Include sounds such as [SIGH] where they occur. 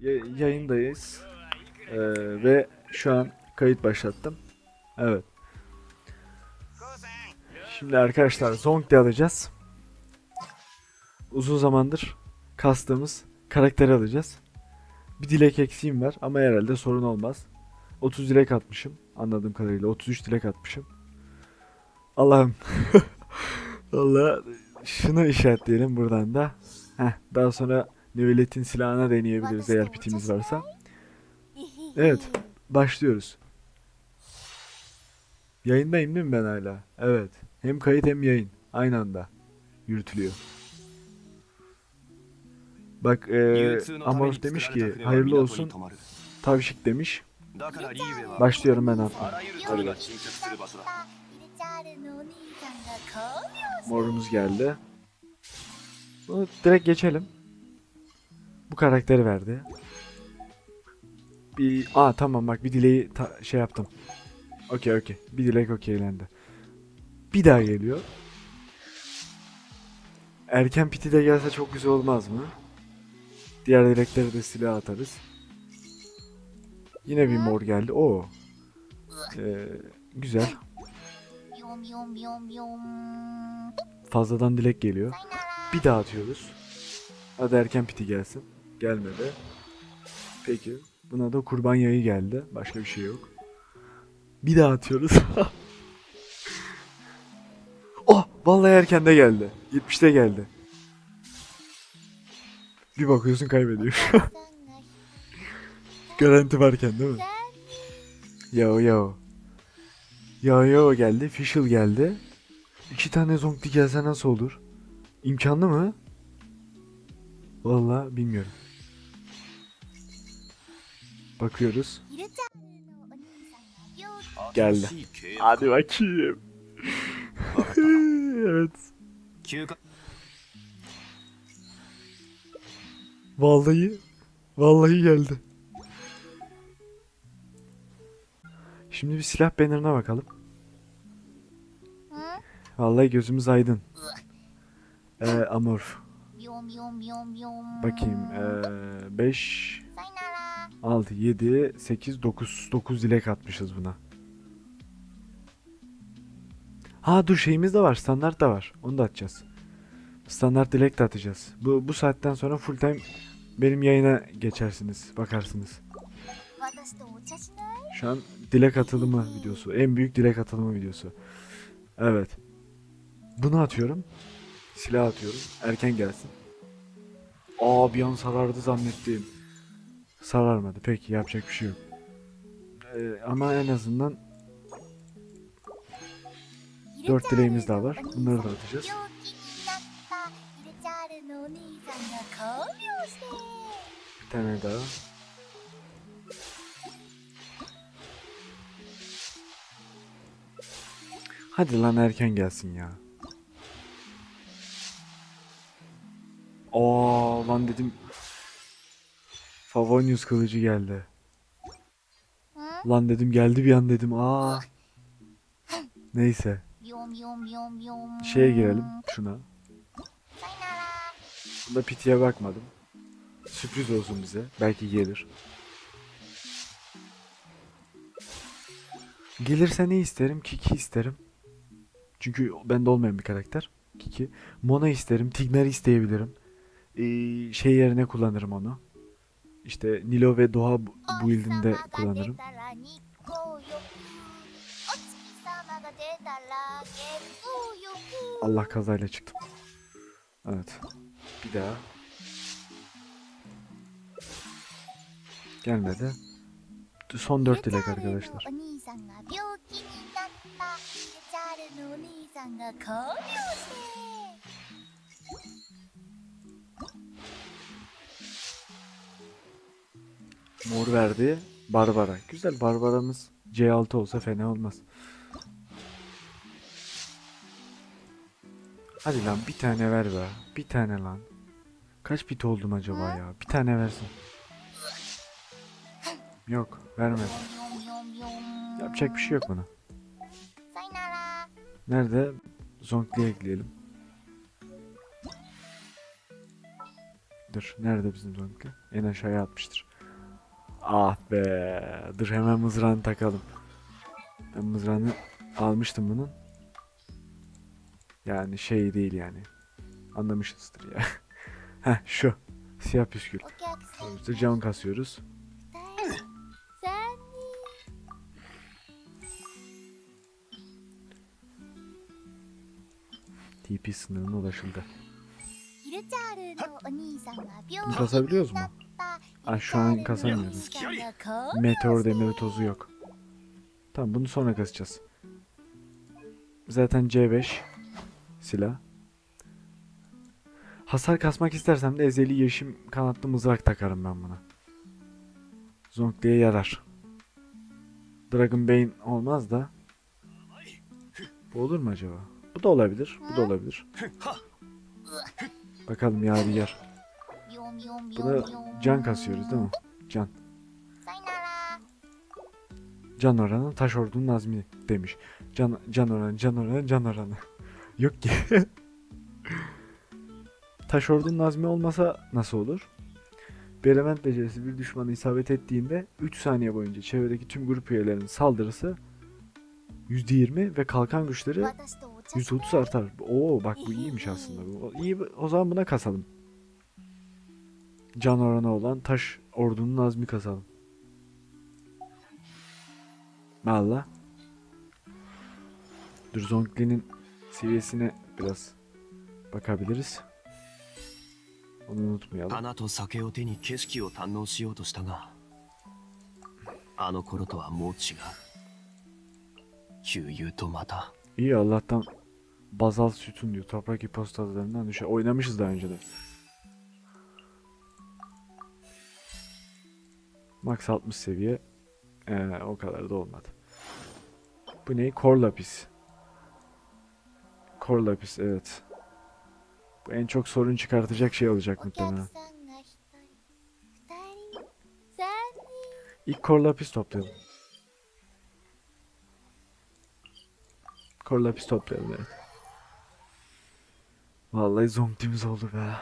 Ya- yayındayız. Ee, ve şu an kayıt başlattım. Evet. Şimdi arkadaşlar Zonk'te alacağız. Uzun zamandır kastığımız karakteri alacağız. Bir dilek eksiğim var ama herhalde sorun olmaz. 30 dilek atmışım. Anladığım kadarıyla 33 dilek atmışım. Allah'ım. [LAUGHS] Allah şunu işaretleyelim buradan da. Heh, daha sonra Nöbet'in silahına deneyebiliriz eğer pitimiz varsa. Evet, başlıyoruz. Yayındayım değil mi ben hala? Evet. Hem kayıt hem yayın. Aynı anda yürütülüyor. Bak e, Amorf demiş ki hayırlı olsun tavşik demiş. Başlıyorum ben bak. Morumuz geldi. Bunu direkt geçelim. Bu karakteri verdi. Bir aa tamam bak bir dileği şey yaptım. Okey okey. Bir dilek okeylendi. Bir daha geliyor. Erken piti de gelse çok güzel olmaz mı? Diğer dilekleri de silah atarız. Yine bir mor geldi. Oo. Ee, güzel. Fazladan dilek geliyor. Bir daha atıyoruz. Hadi erken piti gelsin. Gelmedi. Peki. Buna da kurban yayı geldi. Başka bir şey yok. Bir daha atıyoruz. [LAUGHS] oh! Vallahi erken de geldi. 70'te geldi. Bir bakıyorsun kaybediyor. [LAUGHS] Garanti varken değil mi? Yo yo. Yo yo geldi. Fischl geldi. İki tane zonkli gelse nasıl olur? İmkanlı mı? Vallahi bilmiyorum. Bakıyoruz. Geldi. Hadi bakayım. [LAUGHS] evet. Vallahi vallahi geldi. Şimdi bir silah banner'ına bakalım. Vallahi gözümüz aydın. Ee, amorf. Bakayım. Ee, 5 6 7 8 9 9 dilek atmışız buna. Ha dur şeyimiz de var. Standart da var. Onu da atacağız. Standart dilek de atacağız. Bu bu saatten sonra full time benim yayına geçersiniz. Bakarsınız. Şu an dilek atılımı videosu. En büyük dilek atılımı videosu. Evet. Bunu atıyorum. Silah atıyorum. Erken gelsin. Aa bir an sarardı zannettim. Sararmadı. Peki yapacak bir şey yok. Ee, ama en azından Dört dileğimiz daha var. Bunları da atacağız. bir tane daha. Hadi lan erken gelsin ya. Aa lan dedim. Favonius kılıcı geldi. Lan dedim geldi bir an dedim. Aa. Neyse. Şeye girelim şuna. Bunda pitiye bakmadım. Sürpriz olsun bize. Belki gelir. Gelirse ne isterim? Kiki isterim. Çünkü bende olmayan bir karakter. Kiki. Mona isterim. Tigner isteyebilirim. Ee, şey yerine kullanırım onu. İşte Nilo ve Doğa bu bu build'inde kullanırım. Allah kazayla çıktım. Evet. Bir daha. Gelmedi. Son dört dilek arkadaşlar. Mor verdi. Barbara. Güzel Barbara'mız C6 olsa fena olmaz. Hadi lan bir tane ver be. Bir tane lan. Kaç bit oldum acaba ya? Bir tane versin. Yok vermedi. Yapacak bir şey yok buna. Nerede? Zonkli'ye ekleyelim. Dur. Nerede bizim Zonkli? En aşağıya atmıştır. Ah be. Dur hemen mızrağını takalım. Ben mızrağını almıştım bunun. Yani şey değil yani. Anlamışsınızdır ya. [LAUGHS] Heh şu. Siyah püskül. İşte cam kasıyoruz. TP sınırına ulaşıldı. Bunu kasabiliyoruz mu? Ay şu an kasamıyorum. Meteor demiri tozu yok. Tamam bunu sonra kasacağız. Zaten C5 silah. Hasar kasmak istersem de ezeli yeşim kanatlı mızrak takarım ben buna. Zonk diye yarar. Dragon Bane olmaz da. Bu olur mu acaba? Bu da olabilir. Bu da olabilir. Bakalım ya bir yer. Buna can kasıyoruz değil mi? Can. Can oranı taş ordunun azmi demiş. Can, can oranı, can oranı, can oranı. Yok ki. [LAUGHS] taş ordunun azmi olmasa nasıl olur? Bir element becerisi bir düşmanı isabet ettiğinde 3 saniye boyunca çevredeki tüm grup üyelerinin saldırısı %20 ve kalkan güçleri %30 artar. Oo bak bu iyiymiş aslında. İyi o zaman buna kasalım. Can oranı olan taş ordunun azmi kasalım. Valla. Dur Zonkli'nin seviyesine biraz bakabiliriz. Onu unutmayalım. 花と酒を手に景色を堪能しようとしたがあの頃とはもう違う悠々とまた İyi Allah'tan bazal sütun diyor. Toprak ipostazlarından düşer. Oynamışız daha önce de. Max 60 seviye. Ee, o kadar da olmadı. Bu ne? Kor lapis. Evet. Bu en çok sorun çıkartacak şey olacak muhtemelen. İlk kor lapis toplayalım. Kor lapis toplayalım evet. Vallahi zombimiz oldu be.